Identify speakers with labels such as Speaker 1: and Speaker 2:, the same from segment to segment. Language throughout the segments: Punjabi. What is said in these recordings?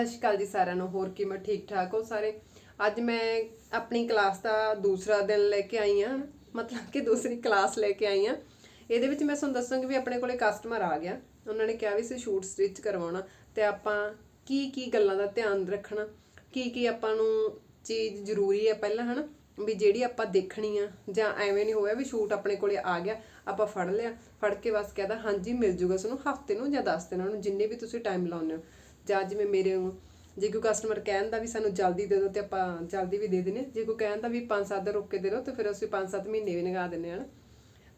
Speaker 1: ਸਤਿ ਸ਼੍ਰੀ ਅਕਾਲ ਜੀ ਸਾਰਿਆਂ ਨੂੰ, ਹੋਰ ਕਿਵੇਂ ਠੀਕ ਠਾਕ ਹੋ ਸਾਰੇ? ਅੱਜ ਮੈਂ ਆਪਣੀ ਕਲਾਸ ਦਾ ਦੂਸਰਾ ਦਿਨ ਲੈ ਕੇ ਆਈ ਹਾਂ, ਮਤਲਬ ਕਿ ਦੂਸਰੀ ਕਲਾਸ ਲੈ ਕੇ ਆਈ ਹਾਂ। ਇਹਦੇ ਵਿੱਚ ਮੈਂ ਤੁਹਾਨੂੰ ਦੱਸਾਂਗੀ ਵੀ ਆਪਣੇ ਕੋਲੇ ਕਸਟਮਰ ਆ ਗਿਆ। ਉਹਨਾਂ ਨੇ ਕਿਹਾ ਵੀ ਸੀ ਸ਼ੂਟ ਸਟਿਚ ਕਰਵਾਉਣਾ ਤੇ ਆਪਾਂ ਕੀ ਕੀ ਗੱਲਾਂ ਦਾ ਧਿਆਨ ਰੱਖਣਾ ਕੀ ਕੀ ਆਪਾਂ ਨੂੰ ਚੀਜ਼ ਜ਼ਰੂਰੀ ਹੈ ਪਹਿਲਾਂ, ਹਨਾ? ਵੀ ਜਿਹੜੀ ਆਪਾਂ ਦੇਖਣੀ ਆ, ਜਾਂ ਐਵੇਂ ਨਹੀਂ ਹੋਇਆ ਵੀ ਸ਼ੂਟ ਆਪਣੇ ਕੋਲੇ ਆ ਗਿਆ, ਆਪਾਂ ਫੜ ਲਿਆ, ਫੜ ਕੇ ਬਸ ਕਹਦਾ ਹਾਂਜੀ, ਮਿਲ ਜੂਗਾ ਤੁਹਾਨੂੰ ਹਫ਼ਤੇ ਨੂੰ ਜਾਂ 10 ਦਿਨਾਂ ਨੂੰ, ਜਿੰਨੇ ਵੀ ਤੁਸੀਂ ਟਾਈਮ ਲਾਉਂਦੇ ਹੋ। ਜਾਂ ਜਿਵੇਂ ਮੇਰੇ, ਜੇ ਕੋਈ ਕਸਟਮਰ ਕਹਿਣ ਵੀ ਸਾਨੂੰ ਜਲਦੀ ਦੇ ਦਿਓ ਤੇ ਆਪਾਂ ਜਲਦੀ ਵੀ ਦੇ ਦਿੰਨੇ ਜੇ ਕੋਈ ਕਹਿਣ ਵੀ 5-7 ਦਿਨ ਰੁੱਕ ਕੇ ਦੇ ਦਿਓ ਤੇ ਫਿਰ ਅਸੀਂ 5-7 ਮਹੀਨੇ ਵੀ ਲਗਾ ਦਿੰਨੇ ਹਨ।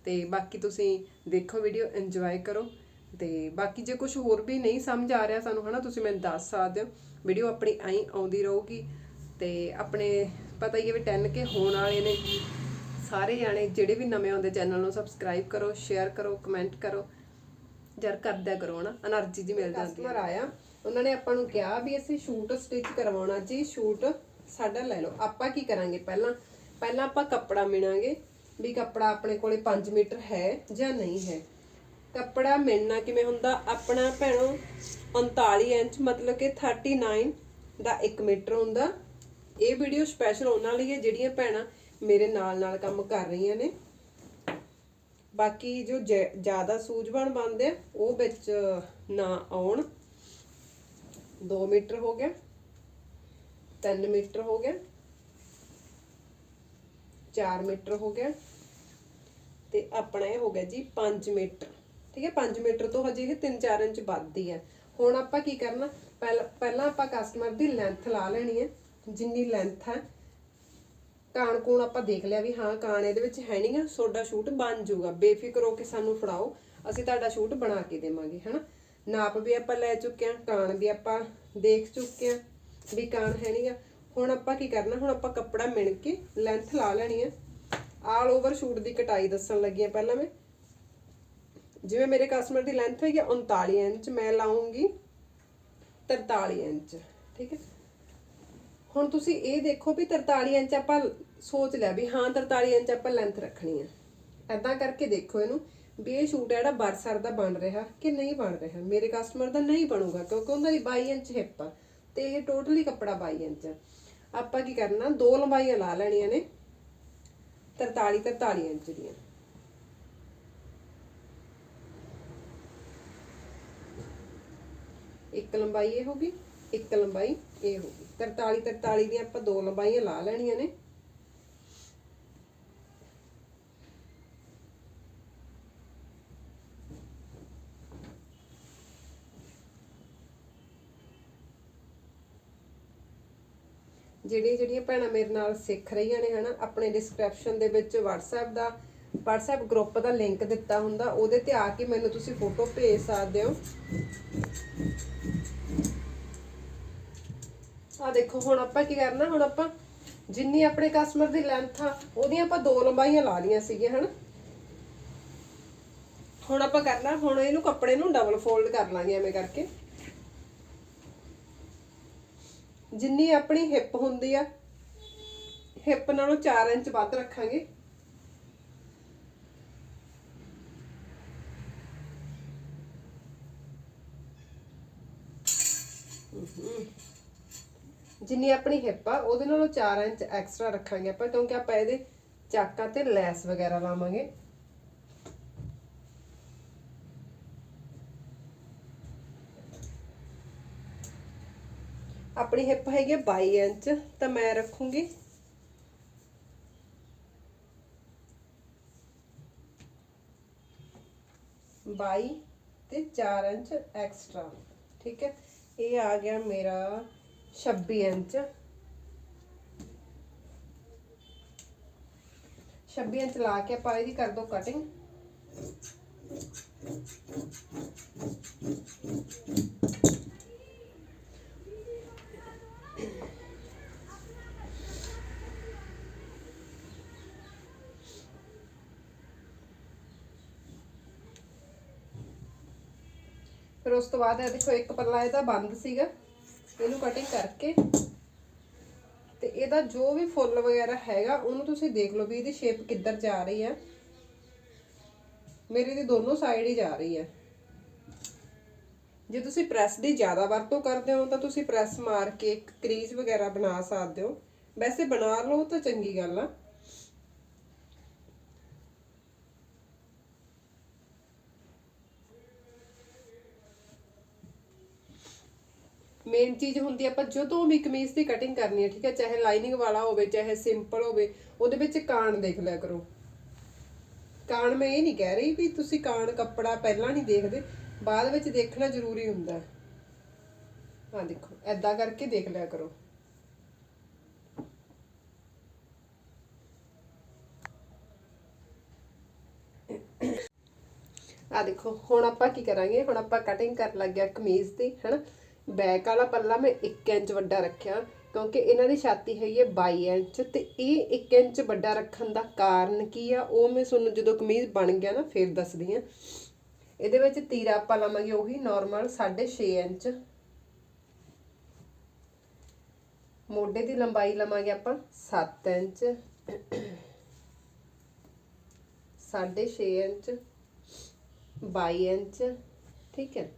Speaker 1: ਤੇ ਬਾਕੀ ਤੁਸੀਂ ਦੇਖੋ ਵੀਡੀਓ ਇੰਜੋਏ ਕਰੋ। ਤੇ ਬਾਕੀ ਜੇ ਕੁਝ ਹੋਰ ਵੀ ਨਹੀਂ ਸਮਝ ਆ ਰਿਹਾ ਸਾਨੂੰ, ਹਨਾ, ਤੁਸੀਂ ਮੈਨੂੰ ਦੱਸ ਸਕਦੇ ਹੋ। ਵੀਡੀਓ ਆਪਣੀ ਐਂ ਆਉਂਦੀ ਰਹੂਗੀ ਤੇ ਆਪਣੇ ਪਤਾ ਹੀ ਹੈ ਵੀ 10 ਹੋਣ ਵਾਲੇ ਨੇ। ਸਾਰੇ ਜਾਣੇ ਜਿਹੜੇ ਵੀ ਨਵੇਂ ਆਉਂਦੇ ਚੈਨਲ ਨੂੰ ਸਬਸਕ੍ਰਾਈਬ ਕਰੋ ਸ਼ੇਅਰ ਕਰੋ ਕਮੈਂਟ ਕਰੋ। ਜਰ ਕਰਦਿਆ ਕਰੋ, ਹਨਾ। એનર્ਜੀ ਜੀ ਮਿਲ ਜਾਂਦੀ ਹੈ। ਕਸਟਮਰ ਆਇਆ। ਉਹਨਾਂ ਨੇ ਆਪਾਂ ਨੂੰ ਕਿਹਾ ਵੀ ਅਸੀਂ ਸ਼ੂਟ ਸਟਿਚ ਕਰਵਾਉਣਾ ਜੀ, ਸ਼ੂਟ ਸਾਡਾ ਲੈ ਲਓ। ਆਪਾਂ ਕੀ ਕਰਾਂਗੇ ਪਹਿਲਾਂ? ਪਹਿਲਾਂ ਆਪਾਂ ਕੱਪੜਾ ਮਿਣਾਂਗੇ ਵੀ ਕੱਪੜਾ ਆਪਣੇ ਕੋਲੇ 5 ਮੀਟਰ ਹੈ ਜਾਂ ਨਹੀਂ ਹੈ। ਕੱਪੜਾ ਮਿਲਣਾ ਕਿਵੇਂ ਹੁੰਦਾ? ਆਪਣਾ ਭੈਣੋ 39 ਇੰਚ ਮਤਲਬ ਕਿ 39 ਦਾ 1 ਮੀਟਰ ਹੁੰਦਾ। ਇਹ ਵੀਡੀਓ ਸਪੈਸ਼ਲ ਉਹਨਾਂ ਲਈ ਹੈ, ਜਿਹੜੀਆਂ ਭੈਣਾਂ ਮੇਰੇ ਨਾਲ ਨਾਲ ਕੰਮ ਕਰ ਰਹੀਆਂ ਨੇ। ਬਾਕੀ ਜੋ ਜ਼ਿਆਦਾ ਸੂਝਵਾਨ ਬਣਦੇ ਆ, ਉਹ ਵਿੱਚ ਨਾ ਆਉਣ। 2 ਮੀਟਰ ਹੋ ਗਿਆ 3 ਮੀਟਰ ਹੋ ਗਿਆ 4 ਮੀਟਰ ਹੋ ਗਿਆ ਤੇ ਆਪਣਾ ਇਹ ਹੋ ਗਿਆ ਜੀ 5 ਮੀਟਰ ਠੀਕ ਹੈ 5 ਮੀਟਰ ਤੋਂ ਹਜੇ ਇਹ 3-4 ਇੰਚ ਵੱਧਦੀ ਹੈ ਹੁਣ ਆਪਾਂ ਕੀ ਕਰਨਾ ਪਹਿਲਾਂ ਪਹਿਲਾਂ ਆਪਾਂ ਕਸਟਮਰ ਦੀ ਲੈਂਥ ਲਾ ਲੈਣੀ ਹੈ ਜਿੰਨੀ ਲੈਂਥ ਹੈ ਕਾਣ ਕੂਣ ਆਪਾਂ ਦੇਖ ਲਿਆ ਵੀ ਹਾਂ ਕਾਣ ਇਹਦੇ ਵਿੱਚ ਹੈ ਨਹੀਂਗਾ ਤੁਹਾਡਾ ਸ਼ੂਟ ਬਣ ਜਾਊਗਾ ਬੇਫਿਕਰ ਹੋ ਕੇ ਸਾਨੂੰ ਫੜਾਓ ਅਸੀਂ ਤੁਹਾਡਾ ਸ਼ੂਟ ਬਣਾ ਕੇ ਦੇਵਾਂਗੇ ਹਨਾ ਨਾਪ ਵੀ ਆਪਾਂ ਲੈ ਚੁੱਕੇ ਹਾਂ, ਕਾਣ ਵੀ ਆਪਾਂ ਦੇਖ ਚੁੱਕੇ ਹਾਂ ਵੀ ਕਾਣ ਹੈ ਨਹੀਂਗਾ ਹੁਣ ਆਪਾਂ ਕੀ ਕਰਨਾ, ਹੁਣ ਆਪਾਂ ਕੱਪੜਾ ਮਿਣ ਕੇ ਲੈਂਥ ਲਾ ਲੈਣੀ ਹੈ ਆਲ ਓਵਰ ਸ਼ੂਟ ਦੀ ਕਟਾਈ ਦੱਸਣ ਲੱਗੀ ਹਾਂ ਪਹਿਲਾਂ ਮੈਂ। ਜਿਵੇਂ ਮੇਰੇ ਕਸਟਮਰ ਦੀ ਲੈਂਥ ਹੈਗੀ 39 ਇੰਚ, ਮੈਂ ਲਾਉਂਗੀ 43 ਇੰਚ, ਠੀਕ ਹੈ। ਹੁਣ ਤੁਸੀਂ ਇਹ ਦੇਖੋ ਵੀ 43 ਇੰਚ ਆਪਾਂ ਸੋਚ ਲਿਆ ਵੀ ਹਾਂ 43 ਇੰਚ ਆਪਾਂ ਲੈਂਥ ਰੱਖਣੀ ਆ। ਐਦਾਂ ਕਰਕੇ ਦੇਖੋ ਇਹਨੂੰ। ਵੀ ਇਹ ਸ਼ੂਟ ਜਿਹੜਾ ਬਰਸਰ ਦਾ ਬਣ ਰਿਹਾ ਕਿ ਨਹੀਂ ਬਣ ਰਿਹਾ? ਮੇਰੇ ਕਸਟਮਰ ਦਾ ਨਹੀਂ ਬਣੂਗਾ ਕਿਉਂਕਿ ਉਹਦਾ 22 ਇੰਚ ਹਿੱਪ ਆ ਤੇ ਇਹ ਟੋਟਲੀ ਕੱਪੜਾ 22 ਇੰਚ ਆ। ਆਪਾਂ ਕੀ ਕਰਨਾ, ਦੋ ਲੰਬਾਈਆਂ ਲਾ ਲੈਣੀਆਂ ਨੇ 43 43 ਇੰਚ ਦੀਆਂ। ਇੱਕ ਲੰਬਾਈ ਇਹ ਹੋਗੀ ਇੱਕ ਲੰਬਾਈ ਇਹ ਹੋਗੀ 43 43 ਦੀਆਂ ਆਪਾਂ ਦੋ ਲੰਬਾਈਆਂ ਲਾ ਲੈਣੀਆਂ ਨੇ। ਜਿਹੜੀਆਂ ਜਿਹੜੀਆਂ ਭੈਣਾਂ ਮੇਰੇ ਨਾਲ ਸਿੱਖ ਰਹੀਆਂ ਨੇ, ਹਨਾ, ਆਪਣੇ ਡਿਸਕ੍ਰਿਪਸ਼ਨ ਦੇ ਵਿੱਚ WhatsApp ਦਾ, WhatsApp ਗਰੁੱਪ ਦਾ ਲਿੰਕ ਦਿੱਤਾ ਹੁੰਦਾ, ਉਹਦੇ ਤੇ ਆ ਕੇ ਮੈਨੂੰ ਤੁਸੀਂ ਫੋਟੋ ਭੇਜ ਸਕਦੇ ਹੋ। ਆ ਦੇਖੋ, ਹੁਣ ਆਪਾਂ ਕੀ ਕਰਨਾ, ਹੁਣ ਆਪਾਂ ਜਿੰਨੀ ਆਪਣੇ ਕਸਟਮਰ ਦੀ ਲੈਂਥ ਆ, ਉਹਦੀਆਂ ਆਪਾਂ ਦੋ ਲੰਬਾਈਆਂ ਲਾ ਲਈਆਂ ਸੀਗੀਆਂ, ਹਨ। ਹੁਣ ਆਪਾਂ ਕਰਨਾ, ਹੁਣ ਇਹਨੂੰ ਕੱਪੜੇ ਨੂੰ ਡਬਲ ਫੋਲਡ ਕਰ ਲਾਂਗੇ ਐਵੇਂ ਕਰਕੇ। ਜਿੰਨੀ ਆਪਣੀ ਹਿੱਪ ਹੁੰਦੀ ਆ, ਹਿੱਪ ਨਾਲੋਂ 4 ਇੰਚ ਵੱਧ ਰੱਖਾਂਗੇ। ਜਿੰਨੀ ਆਪਣੀ ਹਿੱਪ ਆ, ਉਹਦੇ ਨਾਲੋਂ 4 ਇੰਚ ਐਕਸਟਰਾ ਰੱਖਾਂਗੇ ਆਪਾਂ, ਕਿਉਂਕਿ ਆਪਾਂ ਇਹਦੇ ਚਾਕਾਂ ਤੇ ਲੈਸ ਵਗੈਰਾ ਲਾਵਾਂਗੇ। ਆਪਣੀ ਹਿੱਪ ਹੈਗੀ 22 ਇੰਚ, ਤਾਂ ਮੈਂ ਰੱਖੂੰਗੀ। ਬਾਈ ਤੇ 4 ਇੰਚ ਐਕਸਟਰਾ ਠੀਕ ਹੈ? ਇਹ ਆ ਗਿਆ ਮੇਰਾ 26 ਇੰਚ। 26 ਇੰਚ ਲਾ ਕੇ ਆਪਾਂ ਇਹਦੀ ਕਰ ਦੋ ਕਟਿੰਗ ਫਿਰ ਉਸ ਤੋਂ ਬਾਅਦ ਇਹ ਦੇਖੋ, ਇੱਕ ਪੱਲਾ ਇਹਦਾ ਬੰਦ ਸੀਗਾ। ਇਹਨੂੰ ਕਟਿੰਗ ਕਰਕੇ। ਤੇ ਇਹਦਾ ਜੋ ਵੀ ਫੁੱਲ ਵਗੈਰਾ ਹੈਗਾ, ਉਹਨੂੰ ਤੁਸੀਂ ਦੇਖ ਲਓ ਵੀ ਇਹਦੀ ਸ਼ੇਪ ਕਿੱਧਰ ਜਾ ਰਹੀ ਹੈ। ਮੇਰੀ ਦੀ ਦੋਨੋਂ ਸਾਈਡ ਹੀ ਜਾ ਰਹੀ ਹੈ। ਜੇ ਤੁਸੀਂ ਪ੍ਰੈਸ ਦੀ ਜ਼ਿਆਦਾ ਵਰਤੋਂ ਕਰਦੇ ਹੋ, ਤਾਂ ਤੁਸੀਂ ਪ੍ਰੈਸ ਮਾਰ ਕੇ ਇੱਕ ਕਰੀਜ਼ ਵਗੈਰਾ ਬਣਾ ਸਕਦੇ ਹੋ। ਵੈਸੇ ਬਣਾ ਲਓ ਤਾਂ ਚੰਗੀ ਗੱਲ ਆ। ਮੇਨ ਚੀਜ਼ ਹੁੰਦੀ ਆਪਾਂ ਜਦੋਂ ਵੀ ਕਮੀਜ਼ ਦੀ ਕਟਿੰਗ ਕਰਨੀ ਹੈ ਠੀਕ ਹੈ ਚਾਹੇ ਲਾਈਨਿੰਗ ਵਾਲਾ ਹੋਵੇ, ਚਾਹੇ ਸਿੰਪਲ ਹੋਵੇ, ਉਹਦੇ ਵਿੱਚ ਕਾਣ ਦੇਖ ਲਿਆ ਕਰੋ। ਕਾਣ ਮੈਂ ਇਹ ਨਹੀਂ ਕਹਿ ਰਹੀ ਵੀ ਤੁਸੀਂ ਕਾਣ ਕੱਪੜਾ ਪਹਿਲਾਂ ਨਹੀਂ ਦੇਖਦੇ, ਬਾਅਦ ਵਿੱਚ ਦੇਖਣਾ ਜ਼ਰੂਰੀ ਹੁੰਦਾ। ਹੈ ਆ ਦੇਖੋ ਐਦਾਂ ਕਰਕੇ ਦੇਖ ਲਿਆ ਕਰੋ। ਆ ਦੇਖੋ, ਹੁਣ ਆਪਾਂ ਕੀ ਕਰਾਂਗੇ? ਹੁਣ ਆਪਾਂ ਕਟਿੰਗ ਕਰਨ ਲੱਗ ਗਿਆ ਕਮੀਜ਼ ਦੀ, ਹੈਨਾ? ਬੈਕ ਵਾਲਾ ਪੱਲਾ ਮੈਂ 1 ਇੰਚ ਵੱਡਾ ਰੱਖਿਆ, ਕਿਉਂਕਿ ਇਹਨਾਂ ਦੀ ਛਾਤੀ ਹੈਗੀ ਹੈ 22 ਇੰਚ ਤੇ ਇਹ 1 ਇੰਚ ਵੱਡਾ ਰੱਖਣ ਦਾ ਕਾਰਨ ਕੀ ਆ, ਉਹ ਮੈਂ ਤੁਹਾਨੂੰ ਜਦੋਂ ਕਮੀਜ਼ ਬਣ ਗਿਆ ਨਾ, ਫਿਰ ਦੱਸਦੀ ਆ ਇਹਦੇ ਵਿੱਚ ਤੀਰਾ ਆਪਾਂ ਲਵਾਂਗੇ, ਉਹੀ ਨਾਰਮਲ 6.5 ਇੰਚ। ਮੋਢੇ ਦੀ ਲੰਬਾਈ ਲਵਾਂਗੇ ਆਪਾਂ 7 ਇੰਚ। 6.5 ਇੰਚ 22 ਇੰਚ, ਠੀਕ ਹੈ।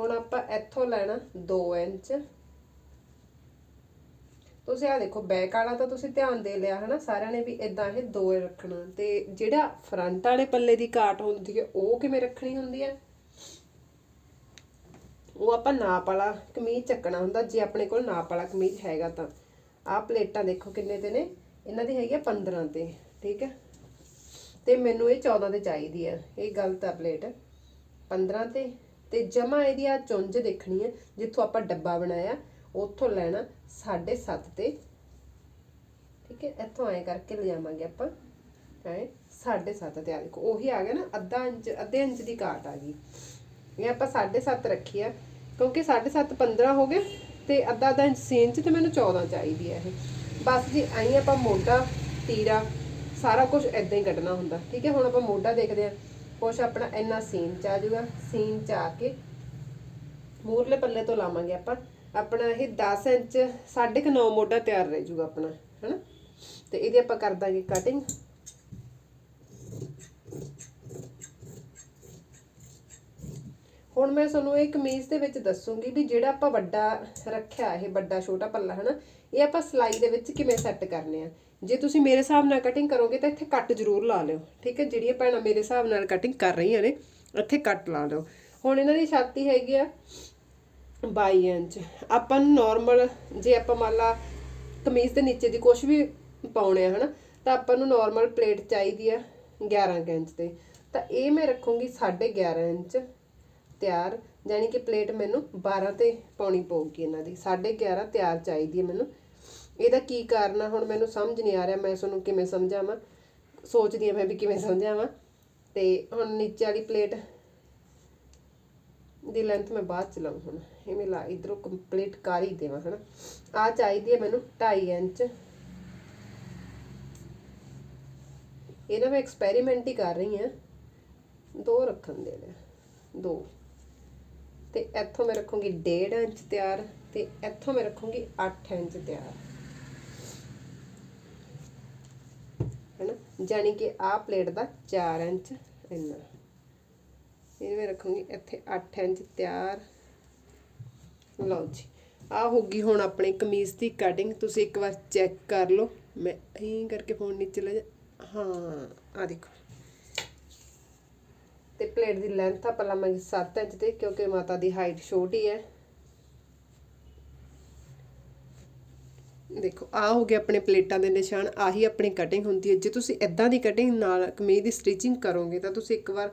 Speaker 1: ਹੁਣ ਆਪਾਂ ਇੱਥੋਂ ਲੈਣਾ 2 ਇੰਚ। ਤੁਸੀਂ ਆ ਦੇਖੋ ਬੈਕ ਵਾਲਾ ਤਾਂ ਤੁਸੀਂ ਧਿਆਨ ਦੇ ਲਿਆ ਹਨਾ, ਸਾਰਿਆਂ ਨੇ ਵੀ ਇਦਾਂ ਇਹ ਦੋ ਰੱਖਣਾ। ਤੇ ਜਿਹੜਾ ਫਰੰਟ ਵਾਲੇ ਪੱਲੇ ਦੀ ਕਾਟ ਹੁੰਦੀ ਹੈ ਉਹ ਕਿਵੇਂ ਰੱਖਣੀ ਹੁੰਦੀ ਹੈ ਉਹ ਆਪਾਂ ਨਾਪ ਵਾਲਾ ਕਮੀਜ਼ ਚੱਕਣਾ ਹੁੰਦਾ, ਜੇ ਆਪਣੇ ਕੋਲ ਨਾਪ ਵਾਲਾ ਕਮੀਜ਼ ਹੈਗਾ ਤਾਂ। ਆਹ ਪਲੇਟਾਂ ਦੇਖੋ ਕਿੰਨੇ ਤੇ ਨੇ, ਇਹਨਾਂ ਦੀ ਹੈਗੀ ਆ 15 ਤੇ, ਠੀਕ ਹੈ ਤੇ ਮੈਨੂੰ ਇਹ 14 ਤੇ ਚਾਹੀਦੀ ਹੈ ਇਹ ਗਲਤ ਆ ਪਲੇਟ। 15 ਤੇ। ਤੇ ਜਮਾ ਇਹਦੀ ਆ ਚੁੰਝ ਦੇਖਣੀ ਹੈ, ਜਿੱਥੋਂ ਆਪਾਂ ਡੱਬਾ ਬਣਾਇਆ, ਉੱਥੋਂ ਲੈਣਾ 7.5 ਤੇ। ਠੀਕ ਹੈ, ਇੱਥੋਂ ਐ ਕਰਕੇ ਲਿਜਾਵਾਂਗੇ ਆਪਾਂ। ਐ 7.5 ਤੇ ਆ ਦੇਖੋ, ਉਹੀ ਆ ਗਿਆ ਨਾ, ਅੱਧਾ ਇੰਚ, ਅੱਧੇ ਇੰਚ ਦੀ ਕਾਟ ਆ ਗਈ। ਇਹ ਆਪਾਂ 7.5 ਰੱਖੀ ਆ, ਕਿਉਂਕਿ 7.5 15 ਹੋ ਗਿਆ ਤੇ ਅੱਧਾ ਅੱਧਾ ਇੰਚ ਸੀਨ ਤੇ ਮੈਨੂੰ 14 ਚਾਹੀਦੀ ਹੈ ਇਹ। ਬਸ ਜੀ ਐਂ ਆਪਾਂ ਮੋਢਾ, ਤੀਰਾ, ਸਾਰਾ ਕੁਝ ਇਦਾਂ ਹੀ ਕੱਢਣਾ ਹੁੰਦਾ। ਠੀਕ ਹੈ, ਹੁਣ ਆਪਾਂ ਮੋਢਾ ਦੇਖਦੇ ਆ ਕੁਛ ਆਪਣਾ ਇੰਨਾ ਸੀਨ ਚ ਆ ਜਾਊਗਾ, ਸੀਨ ਚ ਆ ਕੇ ਮੂਰਲੇ ਪੱਲੇ ਤੋਂ ਲਾਵਾਂਗੇ ਆਪਾਂ। ਆਪਣਾ ਇਹ 10 ਇੰਚ 9.5 ਮੋਢਾ ਤਿਆਰ ਰਹਿ ਜਾਊਗਾ ਆਪਣਾ, ਹਨਾ? ਤੇ ਇਹਦੀ ਆਪਾਂ ਕਰ ਦਾਂਗੇ ਕਟਿੰਗ ਹੁਣ ਮੈਂ ਤੁਹਾਨੂੰ ਇਹ ਕਮੀਜ਼ ਦੇ ਵਿੱਚ ਦੱਸੂਗੀ ਵੀ ਜਿਹੜਾ ਆਪਾਂ ਵੱਡਾ ਰੱਖਿਆ, ਇਹ ਵੱਡਾ ਛੋਟਾ ਪੱਲਾ, ਹਨਾ, ਇਹ ਆਪਾਂ ਸਲਾਈ ਦੇ ਵਿੱਚ ਕਿਵੇਂ ਸੈੱਟ ਕਰਨੇ ਆ? ਜੇ ਤੁਸੀਂ ਮੇਰੇ ਹਿਸਾਬ ਨਾਲ ਕਟਿੰਗ ਕਰੋਗੇ ਤਾਂ ਇੱਥੇ ਕੱਟ ਜ਼ਰੂਰ ਲਾ ਲਿਓ, ਠੀਕ ਹੈ? ਜਿਹੜੀਆਂ ਭੈਣਾਂ ਮੇਰੇ ਹਿਸਾਬ ਨਾਲ ਕਟਿੰਗ ਕਰ ਰਹੀਆਂ ਨੇ, ਇੱਥੇ ਕੱਟ ਲਾ ਲਿਓ। ਹੁਣ ਇਹਨਾਂ ਦੀ ਛਾਤੀ ਹੈਗੀ ਆ 22 ਇੰਚ। ਆਪਾਂ ਨੂੰ ਨਾਰਮਲ ਜੇ ਆਪਾਂ ਮੰਨ ਲਾ ਕਮੀਜ਼ ਦੇ ਨੀਚੇ ਦੀ ਕੁਝ ਵੀ ਪਾਉਣੇ ਆ, ਹਨਾ, ਤਾਂ ਆਪਾਂ ਨੂੰ ਨਾਰਮਲ ਪਲੇਟ ਚਾਹੀਦੀ ਆ 11 ਕੁ ਇੰਚ ਤੇ। ਤਾਂ ਇਹ ਮੈਂ ਰੱਖੂੰਗੀ 11.5 ਇੰਚ। ਤਿਆਰ ਯਾਨੀ ਕਿ ਪਲੇਟ ਮੈਨੂੰ 12 ਤੇ ਪਾਉਣੀ ਪਊਗੀ ਇਹਨਾਂ ਦੀ 11.5 ਤਿਆਰ ਚਾਹੀਦੀ ਹੈ ਮੈਨੂੰ। ਇਹਦਾ ਕੀ ਕਾਰਨ ਆ, ਹੁਣ ਮੈਨੂੰ ਸਮਝ ਨਹੀਂ ਆ ਰਿਹਾ, ਮੈਂ ਤੁਹਾਨੂੰ ਕਿਵੇਂ ਸਮਝਾਵਾਂ? ਸੋਚਦੀ ਆ ਮੈਂ ਵੀ ਕਿਵੇਂ ਸਮਝਾਵਾਂ। ਤੇ ਹੁਣ ਨੀਚੇ ਵਾਲੀ ਪਲੇਟ ਦੀ ਲੈਂਥ ਮੈਂ ਬਾਅਦ ਚ ਲਾਉਂ ਹੁਣ। ਐਵੇਂ ਲਾ, ਇਧਰੋਂ ਕੰਪਲੀਟ ਕਰ ਹੀ ਦੇਵਾਂ, ਹਨਾ। ਆ ਚਾਹੀਦੀ ਹੈ ਮੈਨੂੰ 2.5 ਇੰਚ। ਇਹਦਾ ਮੈਂ ਐਕਸਪੈਰੀਮੈਂਟ ਹੀ ਕਰ ਰਹੀ ਹਾਂ। ਦੋ ਰੱਖਣ ਦੇ ਨੇ ਦੋ। ਤੇ ਇੱਥੋਂ ਮੈਂ ਰੱਖੂੰਗੀ 1.5 ਇੰਚ ਤਿਆਰ ਤੇ ਇੱਥੋਂ ਮੈਂ ਰੱਖੂੰਗੀ 8 ਇੰਚ ਤਿਆਰ। ਹੈਨਾ? ਜਾਨੀ ਕਿ ਆਹ ਪਲੇਟ ਦਾ 4 ਇੰਚ ਇੰਨਾ। ਇਹ ਮੈਂ ਰੱਖੂੰਗੀ ਇੱਥੇ 8 ਇੰਚ ਤਿਆਰ। ਲਓ ਜੀ ਆ ਗਈ ਹੁਣ ਆਪਣੀ ਕਮੀਜ਼ ਦੀ ਕਟਿੰਗ ਤੁਸੀਂ ਇੱਕ ਵਾਰ ਚੈੱਕ ਕਰ ਲਓ। ਮੈਂ ਐਂ ਕਰਕੇ ਫੋਨ ਨੀਚੇ ਲੈ ਜਾ ਹਾਂ ਆ ਦੇਖੋ। ਤੇ ਪਲੇਟ ਦੀ ਲੈਂਥ ਆਪਾਂ ਲਾਵਾਂਗੇ 7 ਇੰਚ ਤੇ, ਕਿਉਂਕਿ ਮਾਤਾ ਦੀ ਹਾਈਟ ਛੋਟੀ ਹੈ। ਦੇਖੋ ਆ ਹੋ ਗਏ ਆਪਣੇ ਪਲੇਟਾਂ ਦੇ ਨਿਸ਼ਾਨ, ਆਹੀ ਆਪਣੀ ਕਟਿੰਗ ਹੁੰਦੀ ਹੈ। ਜੇ ਤੁਸੀਂ ਇਦਾਂ ਦੀ ਕਟਿੰਗ ਨਾਲ ਕਮੀਜ਼ ਦੀ ਸਟਿਚਿੰਗ ਕਰੋਗੇ ਤਾਂ ਤੁਸੀਂ ਇੱਕ ਵਾਰ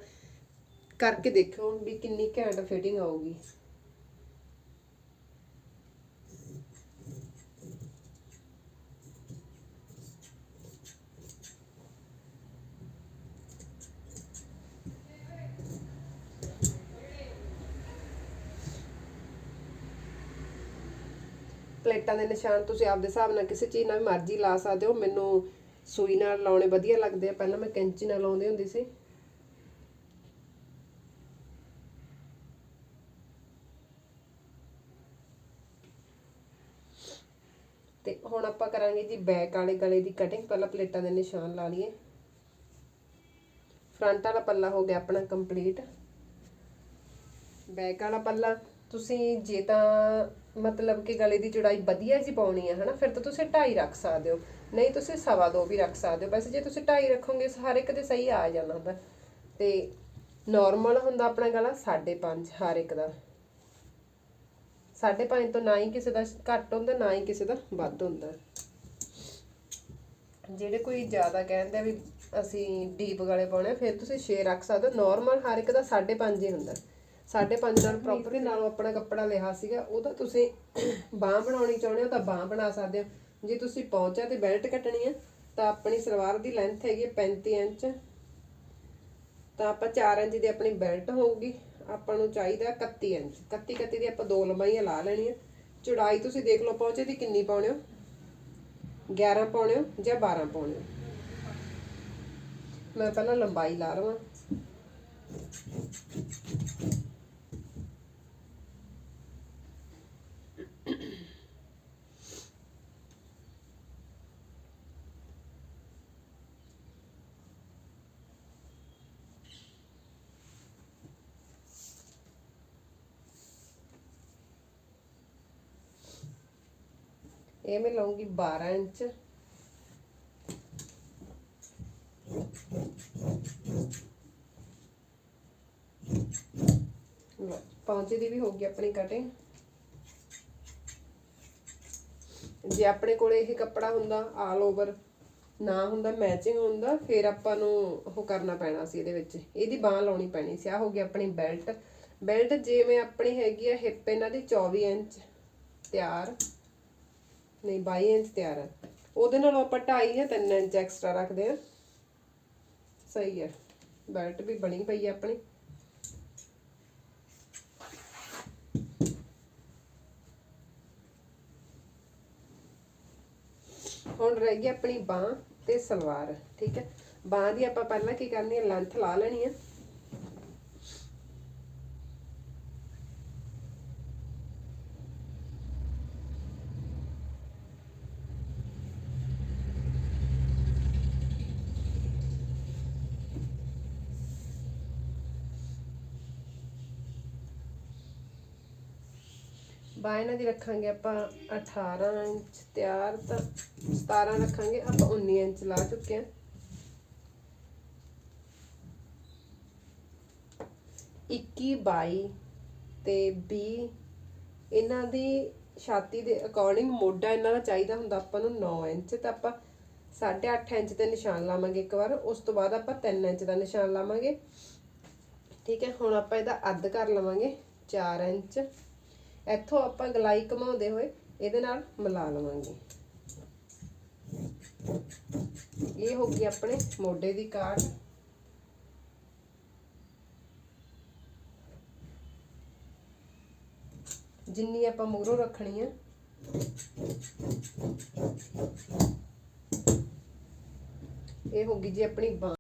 Speaker 1: ਕਰਕੇ ਦੇਖੋ ਵੀ ਕਿੰਨੀ ਘੈਂਟ ਫਿਟਿੰਗ ਆਊਗੀ। ਪਲੇਟਾਂ ਦੇ ਨਿਸ਼ਾਨ ਤੁਸੀਂ ਆਪਦੇ ਹਿਸਾਬ ਨਾਲ ਕਿਸੇ ਚੀਜ਼ ਨਾਲ ਮਰਜ਼ੀ ਲਾ ਸਕਦੇ ਹੋ। ਮੈਨੂੰ ਸੂਈ ਨਾਲ ਲਾਉਣੇ ਵਧੀਆ ਲੱਗਦੇ ਆ। ਪਹਿਲਾਂ ਮੈਂ ਕੈਂਚੀ ਨਾਲ ਲਾਉਂਦੀ ਹੁੰਦੀ ਸੀ। ਤੇ ਹੁਣ ਆਪਾਂ ਕਰਾਂਗੇ ਜੀ ਬੈਕ ਵਾਲੇ ਗਲੇ ਦੀ ਕਟਿੰਗ ਪਹਿਲਾਂ ਪਲੇਟਾਂ ਦੇ ਨਿਸ਼ਾਨ ਲਾ ਲਈਏ। ਫਰੰਟ ਵਾਲਾ ਪੱਲਾ ਹੋ ਗਿਆ ਆਪਣਾ ਕੰਪਲੀਟ ਬੈਕ ਵਾਲਾ ਪੱਲਾ ਤੁਸੀਂ ਜੇ ਤਾਂ ਮਤਲਬ ਕਿ ਗਲੇ ਦੀ ਚੌੜਾਈ ਵਧੀਆ ਜੀ ਪਾਉਣੀ ਹੈ ਹਨਾ ਫਿਰ ਤਾਂ ਤੁਸੀਂ 2.5 ਰੱਖ ਸਕਦੇ ਹੋ। ਨਹੀਂ ਤੁਸੀਂ ਸਵਾ ਦੋ ਵੀ ਰੱਖ ਸਕਦੇ ਹੋ। ਵੈਸੇ ਜੇ ਤੁਸੀਂ 2.5 ਰੱਖੋਗੇ ਹਰ ਇੱਕ ਦੇ ਸਹੀ ਆ ਜਾਣਾ ਹੁੰਦਾ। ਤੇ ਨਾਰਮਲ ਹੁੰਦਾ ਆਪਣਾ ਗਲਾ 5.5 ਹਰ ਇੱਕ ਦਾ। 5.5 ਤੋਂ ਨਾ ਹੀ ਕਿਸੇ ਦਾ ਘੱਟ ਹੁੰਦਾ ਨਾ ਹੀ ਕਿਸੇ ਦਾ ਵੱਧ ਹੁੰਦਾ। ਜਿਹੜੇ ਕੋਈ ਜ਼ਿਆਦਾ ਕਹਿੰਦੇ ਵੀ ਅਸੀਂ ਡੀਪ ਗਲੇ ਪਾਉਣੇ ਆ, ਫਿਰ ਤੁਸੀਂ 6 ਰੱਖ ਸਕਦੇ ਹੋ। ਨਾਰਮਲ ਹਰ ਇੱਕ ਦਾ 5.5 ਹੀ ਹੁੰਦਾ। 5.5 ਨਾਲ ਪ੍ਰੋਪਰ ਨਾਲੋਂ ਆਪਣਾ ਕੱਪੜਾ ਲਿਆ ਸੀਗਾ, ਉਹਦਾ ਤੁਸੀਂ ਬਾਹ ਬਣਾਉਣੀ ਚਾਹੁੰਦੇ ਹੋ ਤਾਂ ਬਾਹ ਬਣਾ ਸਕਦੇ ਹੋ। ਜੇ ਤੁਸੀਂ ਪੌਂਚਾ ਤੇ ਬੈਲਟ ਕੱਟਣੀ ਹੈ ਤਾਂ ਆਪਣੀ ਸਲਵਾਰ ਦੀ ਲੈਂਥ ਹੈਗੀ ਹੈ 35 ਇੰਚ। ਤਾਂ ਆਪਾਂ 4 ਇੰਚ ਦੀ ਆਪਣੀ ਬੈਲਟ ਹੋਊਗੀ, ਆਪਾਂ ਨੂੰ ਚਾਹੀਦਾ 31 ਇੰਚ। 31 31 ਦੀ ਆਪਾਂ ਦੋ ਲੰਬਾਈਆਂ ਲਾ ਲੈਣੀਆਂ। ਚੌੜਾਈ ਤੁਸੀਂ ਦੇਖ ਲਓ ਪਹੁੰਚੇ ਦੀ ਕਿੰਨੀ ਪਾਉਣੇ ਹੋ? 11 ਪਾਉਣੇ ਹੋ ਜਾਂ 12 ਪਾਉਣੇ ਹੋ? ਮੈਂ ਪਹਿਲਾਂ ਲੰਬਾਈ ਲਾ ਲਵਾਂ। ਇਹ ਮੈਂ ਲਵਾਂਗੀ 12 ਇੰਚ। ਲਓ, ਪੌਂਚੇ ਦੀ ਵੀ ਹੋ ਗਈ ਆਪਣੀ ਕਟਿੰਗ ਜੇ ਆਪਣੇ ਕੋਲੇ ਇਹ ਕੱਪੜਾ ਹੁੰਦਾ ਆਲ ਓਵਰ ਨਾ ਹੁੰਦਾ ਮੈਚਿੰਗ ਹੁੰਦਾ ਫਿਰ ਆਪਾਂ ਨੂੰ ਉਹ ਕਰਨਾ ਪੈਣਾ ਸੀ ਇਹਦੇ ਵਿੱਚ। ਇਹਦੀ ਬਾਹ ਲਾਉਣੀ ਪੈਣੀ ਸੀ। ਆ ਹੋ ਗਈ ਆਪਣੀ ਬੈਲਟ ਬੈਲਟ ਜਿਵੇਂ ਆਪਣੀ ਹੈਗੀ ਆ ਹਿੱਪ ਇਹਨਾਂ ਦੀ 24 ਇੰਚ ਤਿਆਰ। ਨਹੀਂ 22 ਇੰਚ ਤਿਆਰ ਹੈ ਉਹਦੇ ਨਾਲੋਂ ਆਪਾਂ 2.5 ਜਾਂ 3 ਇੰਚ ਐਕਸਟਰਾ ਰੱਖਦੇ ਆ। ਸਹੀ ਹੈ ਬੈਲਟ ਵੀ ਬਣੀ ਪਈ ਹੈ ਆਪਣੀ। ਹੁਣ ਰਹਿ ਗਈ ਆਪਣੀ ਬਾਹ ਤੇ ਸਲਵਾਰ, ਠੀਕ ਹੈ ਬਾਹ ਦੀ ਆਪਾਂ ਪਹਿਲਾਂ ਕੀ ਕਰਨੀ ਹੈ ਲੈਂਥ ਲਾ ਲੈਣੀ ਹੈ ਬਾਹ ਇਹਨਾਂ ਦੀ ਰੱਖਾਂਗੇ ਆਪਾਂ 18 ਇੰਚ ਤਿਆਰ ਤਾਂ 17 ਰੱਖਾਂਗੇ, ਆਪਾਂ 19 ਇੰਚ ਲਾ ਚੁੱਕੇ ਹਾਂ। ਇੱਕੀ 22 ਤੇ 20 ਇਹਨਾਂ ਦੀ ਛਾਤੀ ਦੇ ਅਕੋਰਡਿੰਗ ਮੋਢਾ ਇਹਨਾਂ ਦਾ ਚਾਹੀਦਾ ਹੁੰਦਾ ਆਪਾਂ ਨੂੰ 9 ਇੰਚ, ਤਾਂ ਆਪਾਂ 8.5 ਇੰਚ ਤੇ ਨਿਸ਼ਾਨ ਲਾਵਾਂਗੇ ਇੱਕ ਵਾਰ, ਉਸ ਤੋਂ ਬਾਅਦ ਆਪਾਂ 3 ਇੰਚ ਦਾ ਨਿਸ਼ਾਨ ਲਾਵਾਂਗੇ। ਠੀਕ ਹੈ, ਹੁਣ ਆਪਾਂ ਇਹਦਾ ਅੱਧ ਕਰ ਲਵਾਂਗੇ 4 ਇੰਚ। ਇੱਥੋਂ ਆਪਾਂ ਗਲਾਈ ਘਮਾਉਂਦੇ ਹੋਏ ਇਹਦੇ ਨਾਲ ਮਿਲਾ ਲਵਾਂਗੇ। ਇਹ ਹੋ ਗਈ ਆਪਣੇ ਮੋਢੇ ਦੀ ਕਾਟ ਜਿੰਨੀ ਆਪਾਂ ਮੂਹਰੋਂ ਰੱਖਣੀ ਆ। ਇਹ ਹੋ ਗਈ ਜੀ ਆਪਣੀ ਬਾਂਹ।